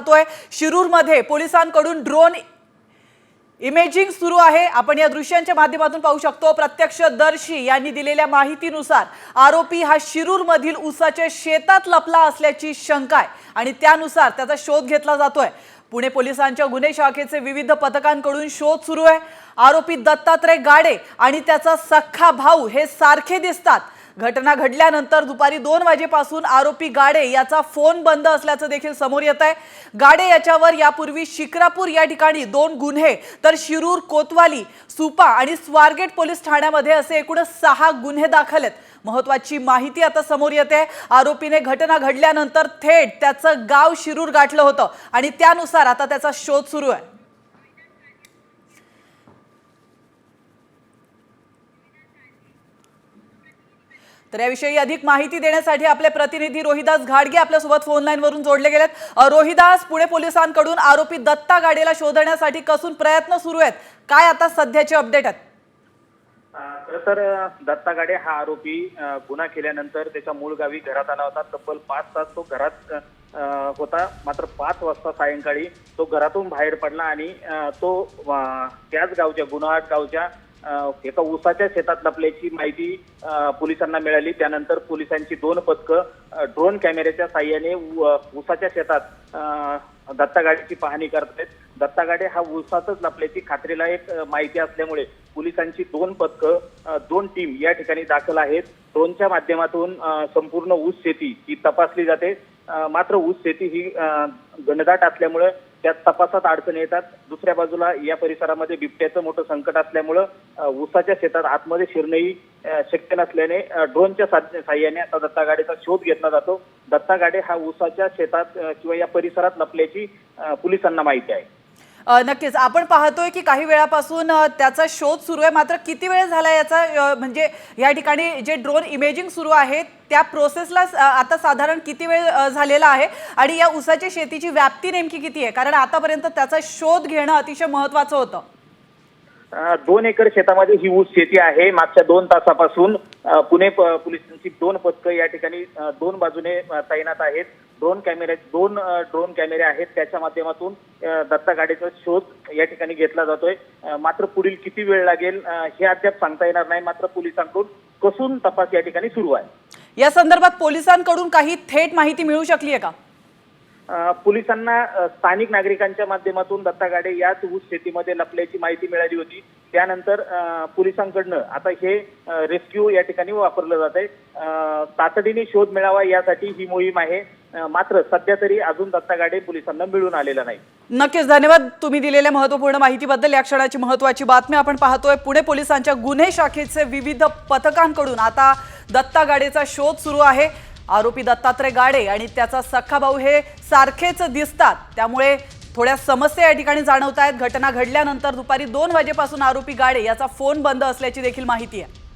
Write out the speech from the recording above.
पाहतोय. शिरूरमध्ये पोलिसांकडून drone imaging सुरू आहे. आपण या दृश्यांच्या माध्यमातून पाहू शकतो. प्रत्यक्षदर्शी यांनी दिलेल्या माहितीनुसार आरोपी हा शिरूरमधील ऊसाच्या शेतात लपला असल्याची शंका आहे आणि त्यानुसार त्याचा शोध घेतला जातोय. पुणे पोलिसांच्या गुन्हे शाखेचे विविध पथकांकडून शोध सुरू आहे. आरोपी दत्तात्रय गाडे आणि त्याचा सख्खा भाऊ हे सारखे दिसतात. घटना घडल्यानंतर दुपारी दोन वाजेपासून आरोपी गाडे याचा फोन बंद असल्याचं देखील समोर येत आहे. गाडे याच्यावर यापूर्वी शिक्रापूर या ठिकाणी दोन गुन्हे तर शिरूर कोतवाली सुपा आणि स्वारगेट पोलीस ठाण्यामध्ये असे एकूण सहा गुन्हे दाखल आहेत. महत्वाची माहिती आता समोर येते आरोपीने घटना घडल्यानंतर थेट त्याचं गाव शिरूर गाठलं होतं आणि त्यानुसार आता त्याचा शोध सुरू आहे. तर याविषयी अधिक माहिती देण्यासाठी आपले प्रतिनिधी रोहिदास घाडगे आपल्यासोबत फोन जोडले गेलेत. रोहिदास पुणे पोलिसांकडून आरोपी दत्ता गाडेला शोधण्यासाठी कसून प्रयत्न सुरू आहेत? काय आता सध्याचे अपडेट आहेत? खरं तर दत्ता गाडे हा आरोपी गुन्हा केल्यानंतर त्याच्या मूळ गावी घरात आला होता. तब्बल पाच तास तो घरात होता. मात्र पाच वाजता सायंकाळी तो घरातून बाहेर पडला आणि तो त्याच गावच्या गुन्हाट गावच्या एका ऊसाच्या शेतात लपल्याची माहिती पोलिसांना मिळाली. त्यानंतर पोलिसांची दोन पथकं ड्रोन कॅमेऱ्याच्या साह्याने ऊसाच्या शेतात दत्तागाडीची पाहणी करत आहेत दत्तागाडे हा ऊसातच लपल्याची खात्रीला एक माहिती असल्यामुळे पोलिसांची दोन पथकं दोन टीम या ठिकाणी दाखल आहेत. ड्रोनच्या माध्यमातून संपूर्ण ऊस शेती ही तपासली जाते. मात्र ऊस शेती ही घनदाट असल्यामुळे त्यात तपासात अडचणी येतात. दुसऱ्या बाजूला या परिसरामध्ये बिबट्याचं मोठं संकट असल्यामुळं उसाच्या ऊसाच्या शेतात आतमध्ये शिरणंही शक्य नसल्याने ड्रोनच्या साह्याने आता दत्ता गाडेचा शोध घेतला जातो. दत्ता गाडे हा ऊसाच्या शेतात किंवा या परिसरात लपल्याची पोलिसांना माहिती आहे. नक्कीच. आपण पाहतोय की काही वेळापासून त्याचा शोध सुरू आहे. मात्र किती वेळ झाला याचा म्हणजे या ठिकाणी जे ड्रोन इमेजिंग सुरू आहे त्या प्रोसेसला आता साधारण किती वेळ झालेला आहे? आणि या ऊसाच्या शेतीची व्याप्ती नेमकी किती आहे? कारण आतापर्यंत त्याचा शोध घेणं अतिशय महत्वाचं होतं. दोन एकर शेतामध्ये ही ऊस शेती आहे. मागच्या दोन तासापासून पुणे पोलिसांची दोन पथकं या ठिकाणी दोन बाजूने तैनात आहेत. ड्रोन कॅमेरे दोन ड्रोन कॅमेरे आहेत. त्याच्या माध्यमातून दत्ता गाडीचा शोध या ठिकाणी घेतला जातोय. मात्र पुढील किती वेळ लागेल हे अद्याप सांगता येणार नाही. मात्र पोलिसांकडून कसून तपास या ठिकाणी सुरू आहे. या संदर्भात पोलिसांकडून काही थेट माहिती मिळू शकली आहे का? पोलिसांना स्थानिक नागरिकांच्या माध्यमातून दत्ता गाडे याच ऊस शेतीमध्ये लपल्याची माहिती मिळाली होती. त्यानंतर पोलिसांकडनं आता हे रेस्क्यू या ठिकाणी वापरलं जात आहे. तातडीने शोध मिळावा यासाठी ही मोहीम आहे. मात्र सध्या तरी अजून दत्ता गाडे पोलिसांना मिळून आलेला नाही. नक्कीच धन्यवाद तुम्ही दिलेल्या महत्त्वपूर्ण माहितीबद्दल. या क्षणाची महत्वाची बातमी आपण पाहतोय. पुणे पोलिसांच्या गुन्हे शाखेचे विविध पथकांकडून आता दत्ता गाडेचा शोध सुरू आहे. आरोपी दत्तात्रय गाडे आणि त्याचा सख्खा भाऊ हे सारखेच दिसतात. त्यामुळे थोड्या समस्या या ठिकाणी जाणवत आहेत घटना घडल्यानंतर दुपारी दोन वाजेपासून आरोपी गाडे याचा फोन बंद असल्याची देखील माहिती आहे.